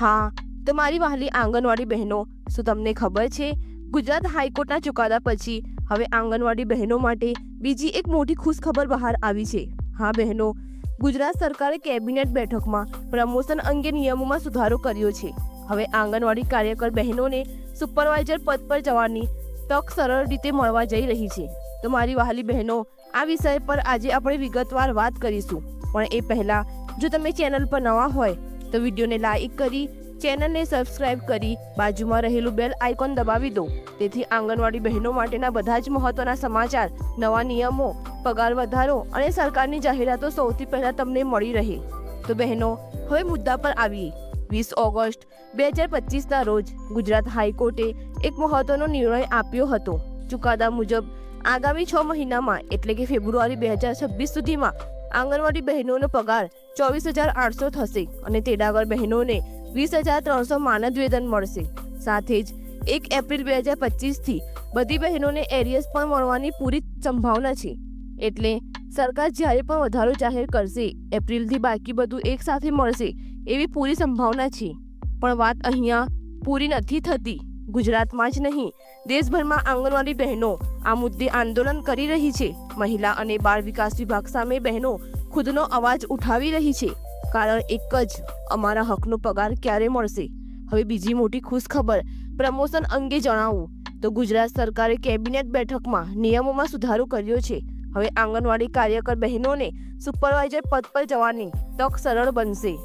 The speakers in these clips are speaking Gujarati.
હા, તો મારી વહાલી આંગણવાડી બહેનો, શું તમને ખબર છે? ગુજરાત હાઈકોર્ટના ચુકાદા પછી, હવે આંગણવાડી બહેનો માટે બીજી એક મોટી ખુશખબર બહાર આવી છે. હા બહેનો, ગુજરાત સરકારે કેબિનેટ બેઠકમાં પ્રમોશન અંગે નિયમોમાં સુધારો કર્યો છે. હવે આંગણવાડી કાર્યકર બહેનોને સુપરવાઇઝર પદ પર જવાની તક સરળ રીતે મળવા જઈ રહી છે. તો મારી વહાલી બહેનો, આ વિષય પર આજે આપણે વિગતવાર વાત કરીશું. પણ એ પહેલા, જો તમે ચેનલ પર નવા હોય તો વિડીયોને લાઈક કરી, ચેનલને સબસ્ક્રાઇબ કરી, બાજુમાં રહેલું બેલ આઇકોન દબાવી દો. તેથી આંગણવાડી બહેનો માટેના બધા જ મહત્વના સમાચાર, નવા નિયમો, પગાર વધારો અને સરકારની જાહેરાતો સૌથી પહેલા તમને મળી રહે. તો બહેનો, હવે મુદ્દા પર આવીએ. વીસ ઓગસ્ટ, બે હજાર પચીસના રોજ ગુજરાત હાઈકોર્ટે એક મહત્વનો નિર્ણય આપ્યો હતો. ચુકાદા મુજબ, આગામી છ મહિનામાં, એટલે કે ફેબ્રુઆરી બે હજાર છવ્વીસ સુધીમાં, આંગણવાડી બહેનોનો પગાર ચોવીસ હજાર આઠસો થશે અને તેડાગર બહેનોને વીસ હજાર ત્રણસો માનદ વેતન મળશે. સાથે જ એક એપ્રિલ બે હજાર પચીસથી બધી બહેનોને એરિયસ પણ મળવાની પૂરી સંભાવના છે. એટલે સરકાર જ્યારે પણ વધારો જાહેર કરશે, એપ્રિલથી બાકી બધું એકસાથે મળશે એવી પૂરી સંભાવના છે. પણ વાત અહીંયા પૂરી નથી થતી. ગુજરાતમાં જ નહીં, દેશભરમાં આંગણવાડી બહેનો આ મુદ્દે આંદોલન કરી રહી છે. મહિલા અને બાળ વિકાસ વિભાગ સામે બહેનો ખુદનો અવાજ ઉઠાવી રહી છે. કારણ એક જ, અમારા હકનો પગાર ક્યારે મળશે? હવે બીજી મોટી ખુશ ખબર પ્રમોશન અંગે જણાવું. તો ગુજરાત સરકારે કેબિનેટ બેઠકમાં નિયમોમાં સુધારો કર્યો છે. હવે આંગણવાડી કાર્યકર બહેનોને સુપરવાઇઝર પદ પર જવાની તક સરળ બનશે.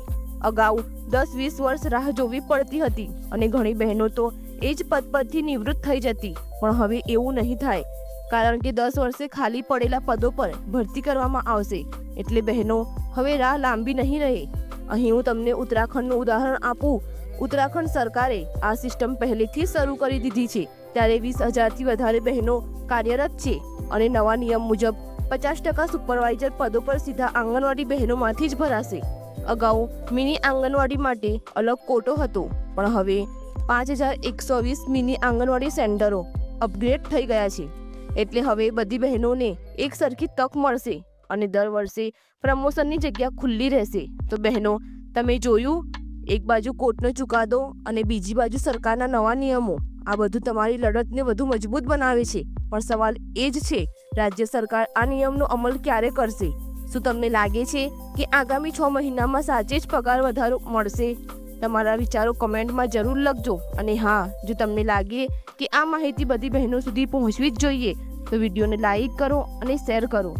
અગાઉ દસ વીસ વર્ષ રાહ જોવી પડતી હતી અને ઘણી બહેનો તો એ જ પદ પરથી નિવૃત્ત થઈ જતી. પણ હવે એવું નહીં થાય. કારણ કે દસ વર્ષે ખાલી પડેલા પદો પર ભરતી કરવામાં આવશે. એટલે બહેનો, હવે રાહ લાંબી નહીં રહે. અહીં હું તમને ઉત્તરાખંડનું ઉદાહરણ આપું. ઉત્તરાખંડ સરકારે આ સિસ્ટમ પહેલેથી શરૂ કરી દીધી છે. ત્યારે વીસ હજારથી વધારે બહેનો કાર્યરત છે અને નવા નિયમ મુજબ પચાસ ટકા સુપરવાઇઝર પદો પર સીધા આંગણવાડી બહેનોમાંથી જ ભરાશે. અગાઉ મિની આંગણવાડી માટે અલગ કોટો હતો, પણ હવે પાંચ હજાર એકસો વીસ મિની આંગણવાડી સેન્ટરો અપગ્રેડ થઈ ગયા છે. એટલે હવે બધી બહેનોને એક સરખી તક મળશે અને દર વર્ષે પ્રમોશનની જગ્યા ખુલ્લી રહેશે. તો બહેનો, તમે જોયું? એક બાજુ કોર્ટનો ચુકાદો અને બીજી બાજુ સરકારના નવા નિયમો. આ બધું તમારી લડતને વધુ મજબૂત બનાવે છે. પણ સવાલ એ જ છે, રાજ્ય સરકાર આ નિયમનો અમલ ક્યારે કરશે? શું તમને લાગે છે કે આગામી છ મહિનામાં સાચે જ પગાર વધારો મળશે? તમારા વિચારો કમેન્ટમાં જરૂર લખજો. અને હા, જો તમને લાગે કે આ માહિતી બધી બહેનો સુધી પહોંચવી જ જોઈએ, તો વિડીયોને લાઈક કરો અને શેર કરો.